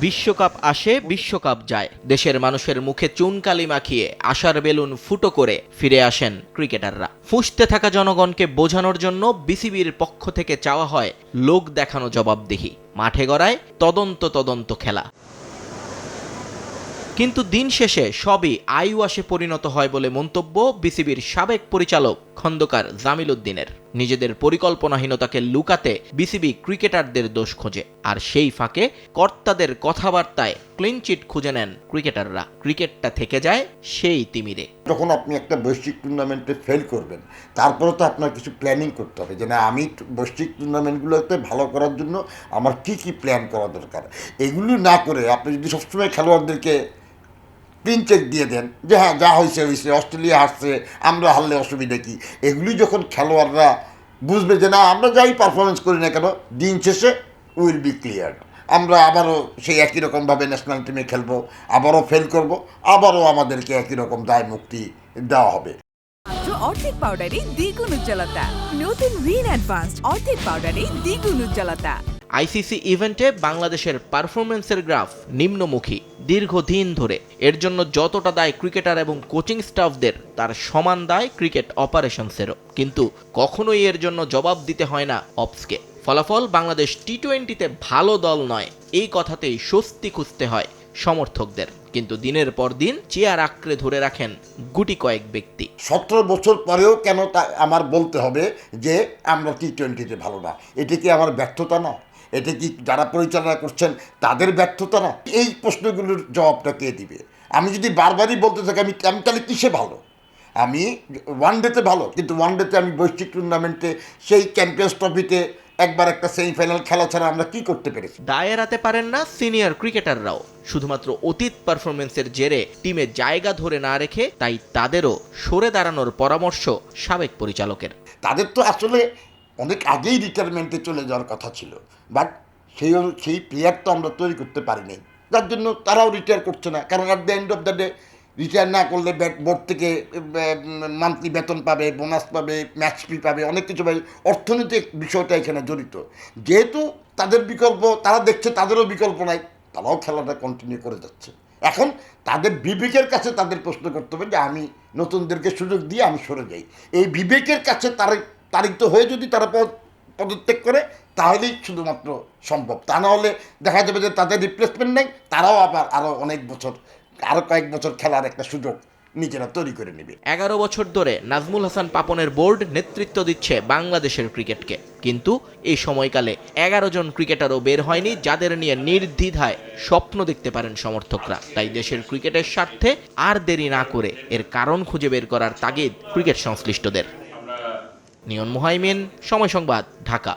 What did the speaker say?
বিশ্বকাপ আসে, বিশ্বকাপ যায়। দেশের মানুষের মুখে চুনকালি মাখিয়ে আশার বেলুন ফুটো করে ফিরে আসেন ক্রিকেটাররা। ফুঁসতে থাকা জনগণকে বোঝানোর জন্য বিসিবির পক্ষ থেকে চাওয়া হয় লোক দেখানো জবাবদিহি। মাঠে গড়ায় তদন্ত তদন্ত খেলা। কিন্তু দিন শেষে সবই আইওয়াসে পরিণত হয় বলে মন্তব্য বিসিবির সাবেক পরিচালক খন্দকার জামিল উদ্দিনের। নিজেদের পরিকল্পনাহীনতাকে লুকাতে বিসিবি ক্রিকেটারদের দোষ খোঁজে। আর সেই ফাঁকে কর্তাদের কথাবার্তায় ক্লিনচিট খুঁজে নেন ক্রিকেটাররা। ক্রিকেটটা থেকে যায় সেই তিমিরে। যখন আপনি একটা বৈশ্বিক টুর্নামেন্টে ফেল করবেন, তারপরে তো আপনার কিছু প্ল্যানিং করতে হবে যে, না, আমি বৈশ্বিক টুর্নামেন্টগুলোতে ভালো করার জন্য আমার কি কি প্ল্যান করা দরকার? এগুলি না করে আপনি যদি সবসময় খেলোয়াড়দেরকে প্রিন্ট চেক দিয়ে দেন যে হ্যাঁ যা হয়েছে হয়েছে, অস্ট্রেলিয়া হারছে, আমরা হারলে অসুবিধা কি? এগুলি যখন খেলোয়াড়রা বুঝবে যে না, আমরা যাই পারফরমেন্স করি না কেন, দিন শেষে উইল বি ক্লিয়ার আমরা আবারও সেই একই রকমভাবে ন্যাশনাল টিমে খেলব, আবারও ফেল করব, আবারও আমাদেরকে একই রকম দায় মুক্তি দেওয়া হবে। অর্ধেক পাউডারে দ্বিগুণ উজ্জ্বলতা। নতুন রিন অ্যাডভান্সড অর্ধেক পাউডারে দ্বিগুণ উজ্জ্বলতা। আইসিসি ইভেন্টে বাংলাদেশের পারফরমেন্সের গ্রাফ নিম্নমুখী, দীর্ঘদিন ধরে। এর জন্য যতটা দায় ক্রিকেটার এবং কোচিং স্টাফদের, তার সমান দায় ক্রিকেট অপারেশনসেরও। কিন্তু কখনোই এর জন্য জবাব দিতে হয় না অপসকে। ফলাফল বাংলাদেশ টি টোয়েন্টিতে ভালো দল নয়, এই কথাতেই স্বস্তি খুঁজতে হয় সমর্থকদের। কিন্তু দিনের পর দিন চেয়ার আঁকড়ে ধরে রাখেন গুটি কয়েক ব্যক্তি। সতেরো বছর পরেও কেন তা আমার বলতে হবে যে আমরা টি টোয়েন্টিতে ভালো না? এটি কি আমার ব্যর্থতা না এটা কি যারা পরিচালনা করছেন তাদের ব্যর্থতা না? এই প্রশ্নগুলোর জবাবটা কে দিবে? আমি যদি বারবারই বলতে থাকি আমি আমি তাহলে কিসে ভালো? আমি ওয়ান ডেতে ভালো কিন্তু ওয়ান ডেতে আমি বৈশ্বিক টুর্নামেন্টে সেই চ্যাম্পিয়ন্স ট্রফিতে একবার একটা সেমিফাইনাল খেলা ছাড়া আমরা কি করতে পেরেছি? দায় এড়াতে পারেন না সিনিয়র ক্রিকেটাররাও শুধুমাত্র অতীত পারফরমেন্সের জেরে টিমে জায়গা ধরে না রেখে তাই তাদেরও সরে দাঁড়ানোর পরামর্শ সাবেক পরিচালকের। তাদের তো আসলে অনেক আগেই রিটায়ারমেন্টে চলে যাওয়ার কথা ছিল। বাট সেই সেই প্লেয়ার তো আমরা তৈরি করতে পারিনি। যার জন্য তারাও রিটায়ার করছে না। কারণ at the end of the day retire না করলে বোর্ড থেকে মান্থলি বেতন পাবে বোনাস পাবে ম্যাচ ফি পাবে, অনেক কিছু পাবে। অর্থনৈতিক বিষয়টা এখানে জড়িত। যেহেতু তাদের বিকল্প, তারা দেখছে তাদেরও বিকল্প নাই, তারাও খেলাটা কন্টিনিউ করে যাচ্ছে। এখন তাদের বিবেকের কাছে তাদের প্রশ্ন করতে হবে যে, আমি নতুনদেরকে সুযোগ দিয়ে আমি সরে যাই। এই বিবেকের কাছে তারিখ তারিখ তো হয়ে যদি তারা পদ- পদত্যাগ করে, তাহলেই শুধুমাত্র সম্ভব। তা না হলে দেখা যাবে যে তাদের রিপ্লেসমেন্ট নেই, তারাও আবার আরও অনেক বছর আরও কয়েক বছর খেলার একটা সুযোগ নিজেরা তৈরি করে নেবে। এগারো বছর ধরে নাজমুল হাসান পাপনের বোর্ড নেতৃত্ব দিচ্ছে বাংলাদেশের ক্রিকেটকে। কিন্তু এই সময়কালে এগারো জন ক্রিকেটারও বের হয়নি, যাদের নিয়ে নির্দ্বিধায় স্বপ্ন দেখতে পারেন সমর্থকরা। তাই দেশের ক্রিকেটের স্বার্থে আর দেরি না করে এর কারণ খুঁজে বের করার তাগিদ ক্রিকেট সংশ্লিষ্টদের। নিয়ন মুহাইমিন সময় সংবাদ ঢাকা।